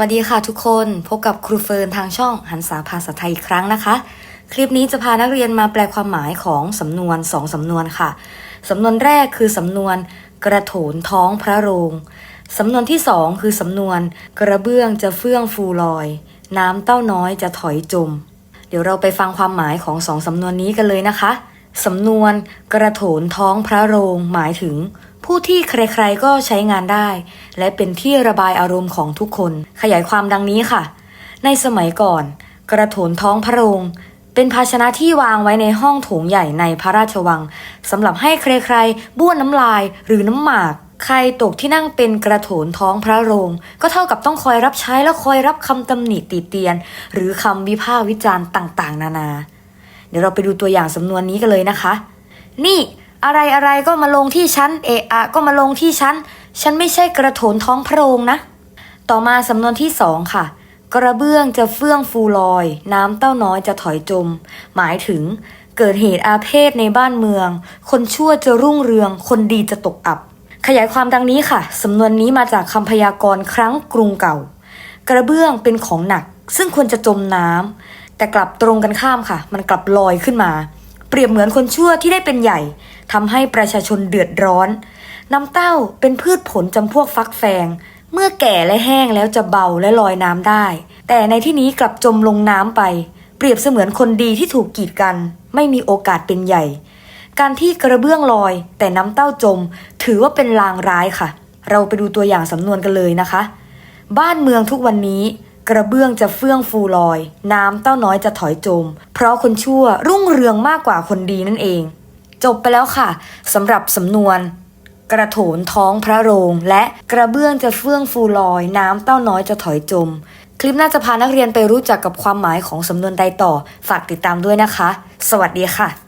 วัสดีค่ะทุกคนพบกับครูเฟิร์นทางช่องหันษาภาษาไทยอีกครั้งนะคะ คลิปนี้จะพานักเรียนมาแปลความหมายของสำนวนสองสำนวนค่ะสำนวนแรกคือสำนวนกระโถนท้องพระโรงสำนวนที่สองคือสำนวนกระเบื้องจะเฟื่องฟูลอย น้ำเต้าน้อยจะถอยจม เดี๋ยวเราไปฟังความหมายของสองสำนวนนี้กันเลยนะคะสำนวนกระโถนท้องพระโรงหมายถึง ผู้ที่ใครๆก็ใช้งานได้ และเป็นที่ระบายอารมณ์ของทุกคน ขยายความดังนี้ค่ะ ในสมัยก่อน กระโถนท้องพระโรงเป็นภาชนะที่วางไว้ในห้องโถงใหญ่ในพระราชวังสำหรับให้ใครๆบ้วนน้ำลายหรือน้ำหมาก ใครตกที่นั่งเป็นกระโถนท้องพระโรง ก็เท่ากับต้องคอยรับใช้และคอยรับคำตำหนิติเตียน หรือคำวิพากษ์วิจารณ์ต่างๆ นานา เดี๋ยวเราไปดูตัวอย่างสำนวนนี้กันเลยนะคะ นี่ อะไรอะไรก็มาลงที่ฉันเอะอะก็มาลงที่ฉัน ฉันไม่ใช่กระโถนท้องพระโรงนะ ต่อมาสำนวนที่สองค่ะ กระเบื้องจะเฟื่องฟูลอย น้ำเต้าน้อยจะถอยจม หมายถึงเกิดเหตุอาเพศในบ้านเมือง คนชั่วจะรุ่งเรือง คนดีจะตกอับ ขยายความดังนี้ค่ะ สำนวนนี้มาจากคำพยากรณ์ครั้งกรุงเก่า กระเบื้องเป็นของหนัก ซึ่งควรจะจมน้ำแต่กลับตรงกันข้ามค่ะ มันกลับลอยขึ้นมา เปรียบเหมือนคนชั่วที่ได้เป็นใหญ่ ทำให้ประชาชนเดือดร้อน น้ำเต้าเป็นพืชผลจำพวกฟักแฟง เมื่อแก่และแห้งแล้วจะเบาและลอยน้ำได้ แต่ในที่นี้กลับจมลงน้ำไป เปรียบเสมือนคนดีที่ถูกกีดกัน ไม่มีโอกาสเป็นใหญ่ การที่กระเบื้องลอย แต่น้ำเต้าจม ถือว่าเป็นลางร้ายค่ะ เราไปดูตัวอย่างสำนวนกันเลยนะคะ บ้านเมืองทุกวันนี้กระเบื้องจะเฟื่องฟูลอย น้ำเต้าน้อยจะถอยจม เพราะคนชั่วรุ่งเรืองมากกว่าคนดีนั่นเอง จบไปแล้วค่ะสำหรับสำนวน กระโถนท้องพระโรง และกระเบื้องจะเฟื่องฟูลอย น้ำเต้าน้อยจะถอยจม คลิปน่าจะพานักเรียนไปรู้จักกับความหมายของสำนวนใดต่อ ฝากติดตามด้วยนะคะ สวัสดีค่ะ